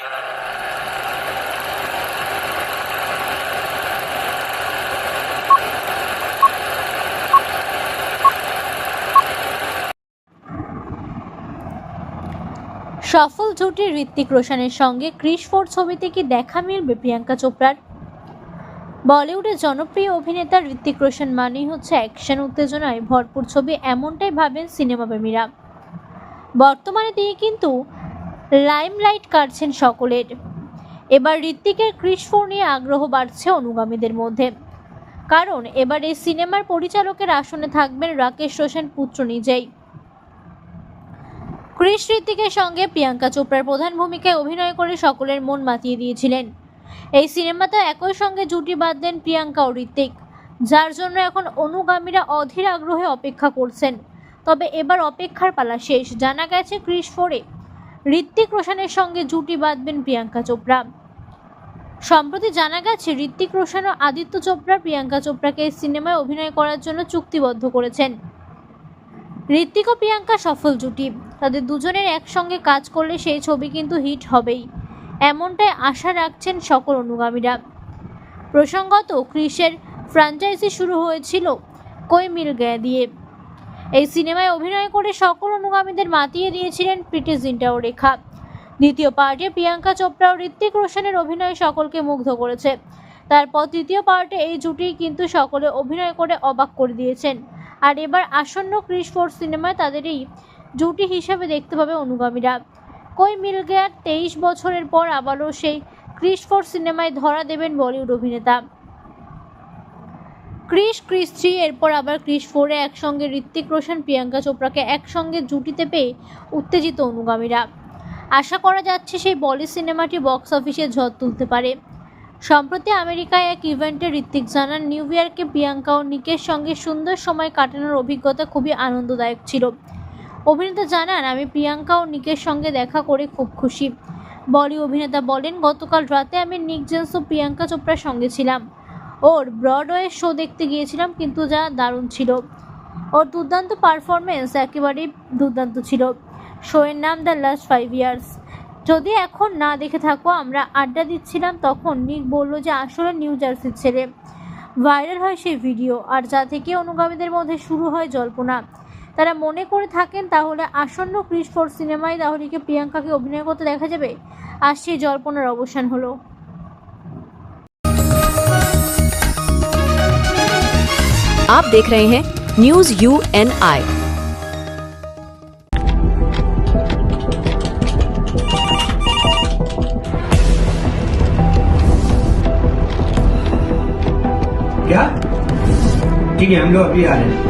সফল জুটি ঋত্বিক রোশনের সঙ্গে ক্রিস ফোর ছবিতে কি দেখা মিলবে প্রিয়াঙ্কা চোপড়ার? বলিউডের জনপ্রিয় অভিনেতা ঋত্বিক রোশন মানেই হচ্ছে অ্যাকশন উত্তেজনায় ভরপুর ছবি এমনটাই ভাবেন সিনেমা প্রেমীরা বর্তমানে তিনি কিন্তু লাইমলাইট কাটছেন সকলের। এবার ঋত্বিকের ক্রিস ফোর নিয়ে আগ্রহ বাড়ছে অনুগামীদের মধ্যে। কারণ এবার এই সিনেমার পরিচালকের আসনে থাকবেন রাকেশ রোশন পুত্র নিজেই। ক্রিস ঋত্বিকের সঙ্গে প্রিয়াঙ্কা চোপড়ার প্রধান ভূমিকায় অভিনয় করে সকলের মন মাতিয়ে দিয়েছিলেন। এই সিনেমাতে একই সঙ্গে জুটি বাঁধলেন প্রিয়াঙ্কা ও ঋত্বিক, যার জন্য এখন অনুগামীরা অধীর আগ্রহে অপেক্ষা করছেন। তবে এবার অপেক্ষার পালা শেষ। জানা গেছে ক্রিস ফোরে ঋত্বিক রোশনের সঙ্গে জুটি বাঁধবেন প্রিয়াঙ্কা চোপড়া। সম্প্রতি জানা গেছে, ঋত্বিক রোশন ও আদিত্য চোপড়া প্রিয়াঙ্কা চোপড়াকে সিনেমায় অভিনয় করার জন্য চুক্তিবদ্ধ করেছেন। ঋত্বিক ও প্রিয়াঙ্কা সফল জুটি। তাদের দুজনের একসঙ্গে কাজ করলে সেই ছবি কিন্তু হিট হবেই। এমনটাই আশা রাখছেন সকল অনুগামীরা। প্রসঙ্গত, ক্রিসের ফ্র্যাঞ্চাইজি শুরু হয়েছিল কই মিল গায়ে দিয়ে। এই সিনেমায় অভিনয় করে সকল অনুগামীদের মাতিয়ে দিয়েছিলেন প্রীতি জিন্টা ও রেখা। দ্বিতীয় পার্টে প্রিয়াঙ্কা চোপড়া ও ঋত্বিক রোশনের অভিনয় সকলকে মুগ্ধ করেছে। তারপর তৃতীয় পার্টে এই জুটি কিন্তু সকলে অভিনয় করে অবাক করে দিয়েছেন। আর এবার আসন্ন ক্রিস ফোর সিনেমায় তাদের এই জুটি হিসাবে দেখতে পাবে অনুগামীরা। কই মিল গেয়ার তেইশ বছরের পর আবারও সেই ক্রিস ফোর সিনেমায় ধরা দেবেন বলিউড অভিনেতা। ক্রিস ক্রিস থ্রি, এরপর আবার ক্রিস ফোরে একসঙ্গে ঋত্বিক রোশন, প্রিয়াঙ্কা চোপড়াকে একসঙ্গে জুটিতে পেয়ে উত্তেজিত অনুগামীরা। আশা করা যাচ্ছে সেই বলি সিনেমাটি বক্স অফিসে ঝড় তুলতে পারে। সম্প্রতি আমেরিকায় এক ইভেন্টে ঋত্বিক জানান, নিউ ইয়র্কে প্রিয়াঙ্কা ও নিকের সঙ্গে সুন্দর সময় কাটানোর অভিজ্ঞতা খুবই আনন্দদায়ক ছিল। অভিনেতা জানান, আমি প্রিয়াঙ্কা ও নিকের সঙ্গে দেখা করে খুব খুশি। বলি অভিনেতা বলেন, গতকাল রাতে আমি নিক জেন্স ও প্রিয়াঙ্কা চোপড়ার সঙ্গে ছিলাম। ওর ব্রডওয়ে শো দেখতে গিয়েছিলাম, কিন্তু যা দারুণ ছিল। ওর দুর্দান্ত পারফরমেন্স একেবারেই দুর্দান্ত ছিল। শোয়ের নাম দ্য লাস্ট ফাইভ ইয়ার্স যদি এখন না দেখে থাকো, আমরা আড্ডা দিচ্ছিলাম, তখন নিক বলল যে আসলে নিউ জার্সির ছেলে। ভাইরাল হয় সেই ভিডিও আর যা থেকে অনুগামীদের মধ্যে শুরু হয় জল্পনা। তারা মনে করে থাকেন, তাহলে আসন্ন ক্রিস ফোর সিনেমায় তাহলে কি প্রিয়াঙ্কাকে অভিনয় করতে দেখা যাবে? আর সেই জল্পনার অবসান হলো। आप देख रहे हैं न्यूज़ यू एन आई क्या? ठीक है, हम लोग अभी आ रहे हैं।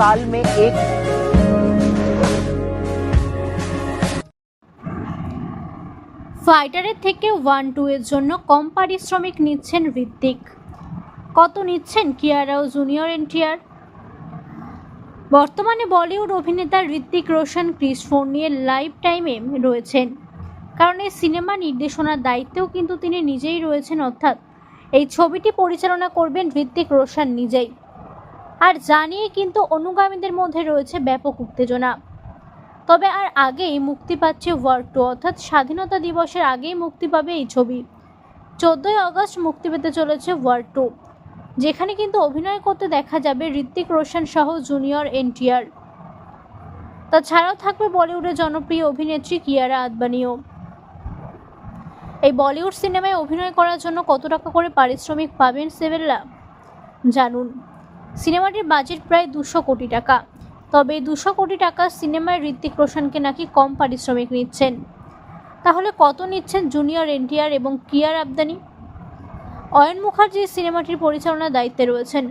साल में एक ফাইটারের থেকে ওয়ান টু এর জন্য কম পারিশ্রমিক নিচ্ছেন ঋত্বিক কত নিচ্ছেন কিয়ারাও জুনিয়র এনটিআর বর্তমানে বলিউড অভিনেতা ঋত্বিক রোশন ক্রিস ফোন নিয়ে লাইফ টাইমে রয়েছেন কারণ এই সিনেমা নির্দেশনার দায়িত্বেও কিন্তু তিনি নিজেই রয়েছেন অর্থাৎ এই ছবিটি পরিচালনা করবেন ঋত্বিক রোশন নিজেই আর জানিয়ে কিন্তু অনুগামীদের মধ্যে রয়েছে ব্যাপক উত্তেজনা। তবে আর আগেই মুক্তি পাচ্ছে ওয়ার টু, অর্থাৎ স্বাধীনতা দিবসের আগেই মুক্তি পাবে এই ছবি। চোদ্দোই আগস্ট মুক্তি পেতে চলেছে ওয়ার টু, যেখানে কিন্তু অভিনয় করতে দেখা যাবে ঋত্বিক রোশন সহ জুনিয়র এনটিআর। তাছাড়াও থাকবে বলিউডের জনপ্রিয় অভিনেত্রী কিয়ারা আদবানিও। এই বলিউড সিনেমায় অভিনয় করার জন্য কত টাকা করে পারিশ্রমিক পাবেন সেভেল্লা জানুন। সিনেমাটির বাজেট প্রায় দুশো কোটি টাকা। তবে দুশো কোটি টাকা সিনেমায় ঋত্বিক রোশনকে নাকি কম পারিশ্রমিক নিচ্ছেন। তাহলে কত নিচ্ছেন জুনিয়র এনটিআর এবং কিয়ার আবদানি? অয়ন মুখার্জি সিনেমাটির পরিচালনার দায়িত্বে রয়েছেন।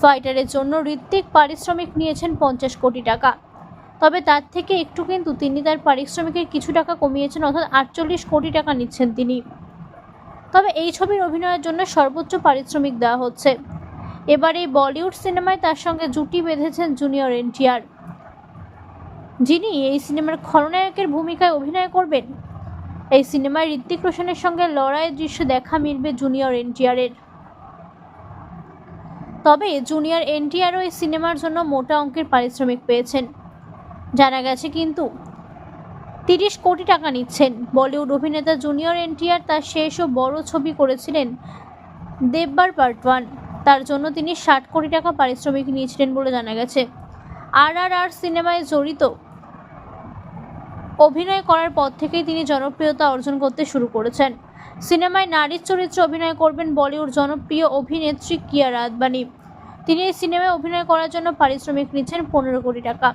ফাইটারের জন্য ঋত্বিক পারিশ্রমিক নিয়েছেন পঞ্চাশ কোটি টাকা। তবে তার থেকে একটু কিন্তু তিনি তার পারিশ্রমিকের কিছু টাকা কমিয়েছেন, অর্থাৎ আটচল্লিশ কোটি টাকা নিচ্ছেন তিনি। তবে এই ছবির অভিনয়ের জন্য সর্বোচ্চ পারিশ্রমিক দেওয়া হচ্ছে। এবার এই বলিউড সিনেমায় তার সঙ্গে জুটি বেঁধেছেন জুনিয়র এনটিআর। যিনি এই সিনেমার খলনায়কের ভূমিকায় অভিনয় করবেন, এই সিনেমায় ঋত্বিক রোশনের সঙ্গে লড়াইয়ের দৃশ্য দেখা মিলবে জুনিয়র এনটিআরের। তবে জুনিয়র এনটিআরও এই সিনেমার জন্য মোটা অঙ্কের পারিশ্রমিক পেয়েছেন। জানা গেছে কিন্তু, তিরিশ কোটি টাকা নিচ্ছেন। বলিউড অভিনেতা জুনিয়র এনটিআর তার শেষ ও বড় ছবি করেছিলেন দেববার পার্ট ওয়ান। তার জন্য তিনি ষাট কোটি টাকা পারিশ্রমিক নিয়েছিলেন বলে জানা গেছে। আর আর আর সিনেমায় জড়িত অভিনয় করার পর থেকেই তিনি জনপ্রিয়তা অর্জন করতে শুরু করেছেন। সিনেমায় নারীর চরিত্রে অভিনয় করবেন বলিউড জনপ্রিয় অভিনেত্রী কিয়ারা আদবানি তিনি এই সিনেমায় অভিনয় করার জন্য পারিশ্রমিক নিচ্ছেন পনেরো কোটি টাকা।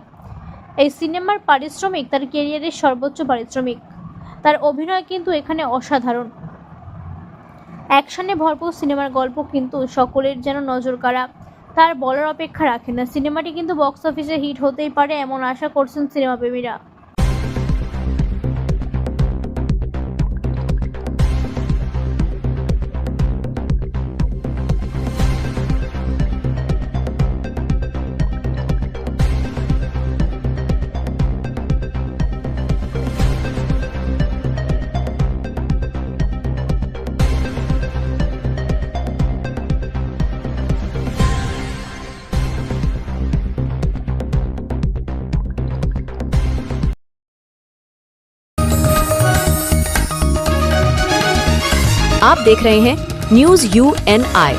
এই সিনেমার পারিশ্রমিক তার কেরিয়ারের সর্বোচ্চ পারিশ্রমিক। তার অভিনয় কিন্তু এখানে অসাধারণ। অ্যাকশনে ভরপুর সিনেমার গল্প কিন্তু সকলের যেন নজর কাড়া তার বলার অপেক্ষা রাখে না। সিনেমাটি কিন্তু বক্স অফিসে হিট হতেই পারে, এমন আশা করছেন সিনেমা आप देख रहे हैं news U N I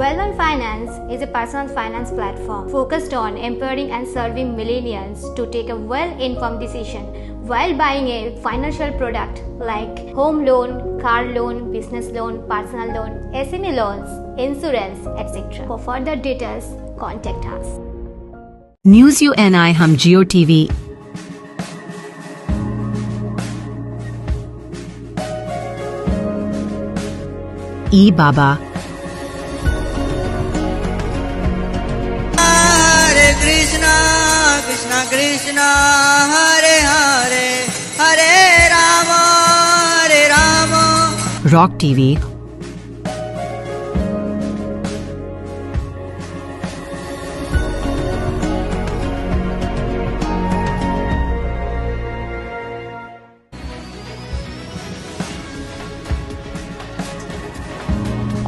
Wellman Finance is a personal finance platform focused on empowering and serving millennials to take a well-informed decision while buying a financial product like home loan, car loan, business loan, personal loan, SME loans, insurance, etc. For further details, contact us. News U N I हम Geo TV ই বাবা। Rock TV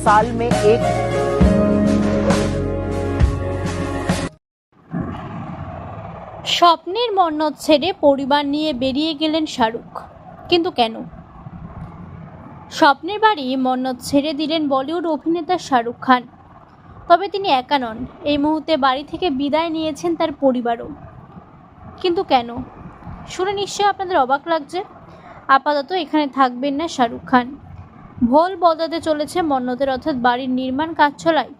साल में एक স্বপ্নের মন্নত ছেড়ে পরিবার নিয়ে বেরিয়ে গেলেন শাহরুখ কিন্তু কেন স্বপ্নের বাড়ি মন্নত ছেড়ে দিলেন বলিউড অভিনেতা শাহরুখ খান তবে তিনি একা নন এই মুহূর্তে বাড়ি থেকে বিদায় নিয়েছেন তার পরিবারও কিন্তু কেন শুনে নিশ্চয়ই আপনাদের অবাক লাগছে আপাতত এখানে থাকবেন না শাহরুখ খান ভোল বদলাতে চলেছে মন্নতের, অর্থাৎ বাড়ির নির্মাণ কাজ চলায়।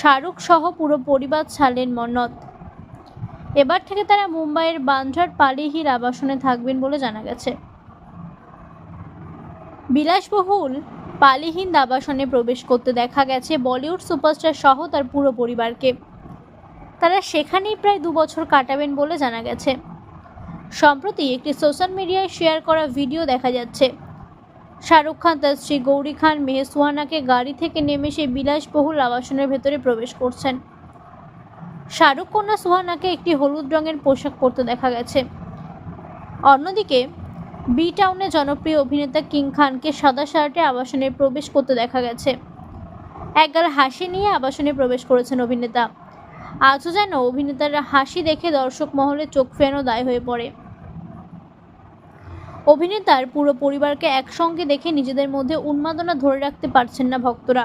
শাহরুখ সহ পুরো পরিবার ছাড়লেন মন্নত। এবার থেকে তারা মুম্বাইয়ের বান্দ্রার পালিহির আবাসনে থাকবেন বলে জানা গেছে। বিলাসবহুল পালিহীন আবাসনে প্রবেশ করতে দেখা গেছে বলিউড সুপারস্টার সহ তার পুরো পরিবারকে। তারা সেখানেই প্রায় দু বছর কাটাবেন বলে জানা গেছে। সম্প্রতি একটি সোশ্যাল মিডিয়ায় শেয়ার করা ভিডিও দেখা যাচ্ছে। শাহরুখ খান তার স্ত্রী গৌরী খান মেহে সুহানাকে গাড়ি থেকে নেমে সেই বিলাসবহুল আবাসনের ভেতরে প্রবেশ করছেন। শাহরুখ কন্যা সুহানাকে একটি হলুদ রঙের পোশাক পরতে দেখা গেছে। অন্যদিকে, বি টাউনে জনপ্রিয় অভিনেতা কিং খানকে সাদা শার্টে আবাসনে প্রবেশ করতে দেখা গেছে। একগাল হাসি নিয়ে আবাসনে প্রবেশ করেছেন অভিনেতা। আজও যেন অভিনেতার হাসি দেখে দর্শক মহলে চোখ ফেরানো দায় হয়ে পড়ে। অভিনেতার পুরো পরিবারকে একসঙ্গে দেখে নিজেদের মধ্যে উন্মাদনা ধরে রাখতে পারছেন না ভক্তরা।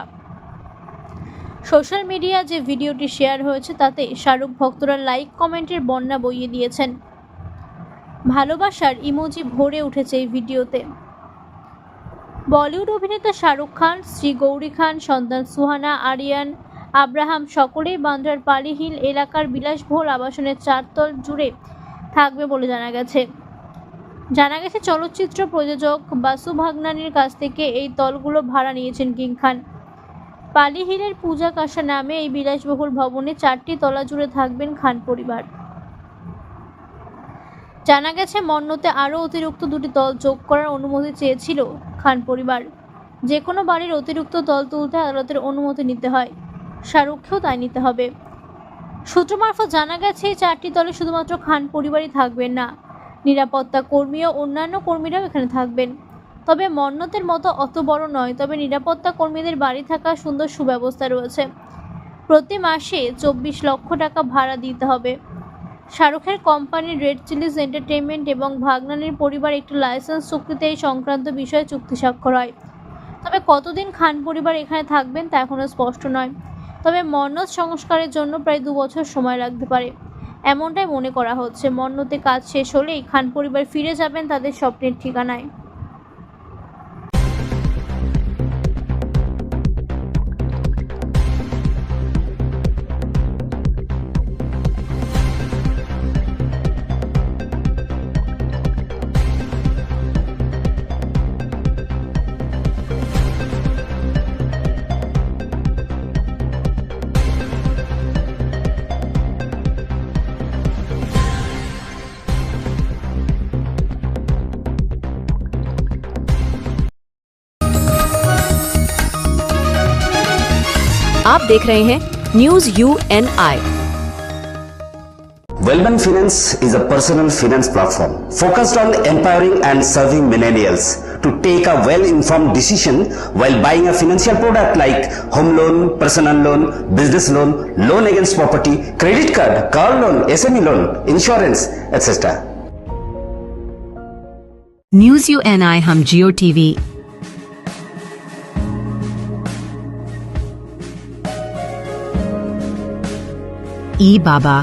সোশ্যাল মিডিয়া যে ভিডিওটি শেয়ার হয়েছে, তাতে শাহরুখ ভক্তরা লাইক, কমেন্টের বন্যা বইয়ে দিয়েছেন। ভালোবাসার ইমোজি ভরে উঠেছে এই ভিডিওতে। বলিউড অভিনেতা শাহরুখ খান, শ্রী গৌরী খান, সন্তান সুহানা, আরিয়ান, আব্রাহাম সকলেই বান্দ্রার পালিহিল এলাকার বিলাসবহুল আবাসনের চারতল জুড়ে থাকবে বলে জানা গেছে। জানা গেছে চলচ্চিত্র প্রযোজক বাসু ভাগনানির কাছ থেকে এই দলগুলো ভাড়া নিয়েছেন কিং খান। পালিহিলের পূজা কাশা নামে এই বিলাসবহুল ভবনে চারটি তলা জুড়ে থাকবেন খান পরিবার। জানা গেছে, মন্নতে আরও অতিরিক্ত দুটি দল যোগ করার অনুমতি চেয়েছিল খান পরিবার। যে কোনো বাড়ির অতিরিক্ত দল তুলতে আদালতের অনুমতি নিতে হয়। শাহরুখকেও তাই নিতে হবে। সূত্র মারফত জানা গেছে চারটি দলে শুধুমাত্র খান পরিবারই থাকবেন না। নিরাপত্তা কর্মী ও অন্যান্য কর্মীরাও এখানে থাকবেন। তবে মন্নতের মতো অত বড় নয়, তবে নিরাপত্তা কর্মীদের বাড়ি থাকার সুন্দর সুব্যবস্থা রয়েছে। প্রতি মাসে চব্বিশ লক্ষ টাকা ভাড়া দিতে হবে। শাহরুখের কোম্পানি রেড চিলিজ এন্টারটেইনমেন্ট এবং ভাগনানির পরিবার একটি লাইসেন্স চুক্তিতে এই সংক্রান্ত বিষয়ে চুক্তি স্বাক্ষর হয়। তবে কতদিন খান পরিবার এখানে থাকবেন তা এখনও স্পষ্ট নয়। তবে মন্নত সংস্কারের জন্য প্রায় দু বছর সময় লাগতে পারে। এমনটাই মনে করা হচ্ছে। মন্নতে কাজ শেষ হলেই খান পরিবার ফিরে যাবেন তাদের স্বপ্নের ঠিকানায়। आप देख रहे हैं news U N I वेलबन finance is a personal finance platform focused on empowering and serving millennials to take a well inform decision while buying a financial product like home loan personal loan business loan loan against property credit card car loan S M E loan insurance etcetera news U N I हम Geo TV ই বাবা।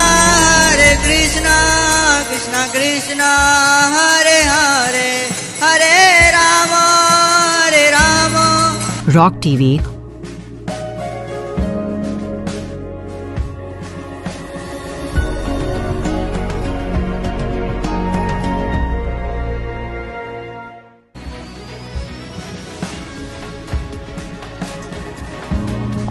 হরে কৃষ্ণ কৃষ্ণ কৃষ্ণ হরে হরে হরে রাম হরে Ram. Rock TV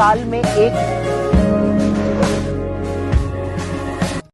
साल में एक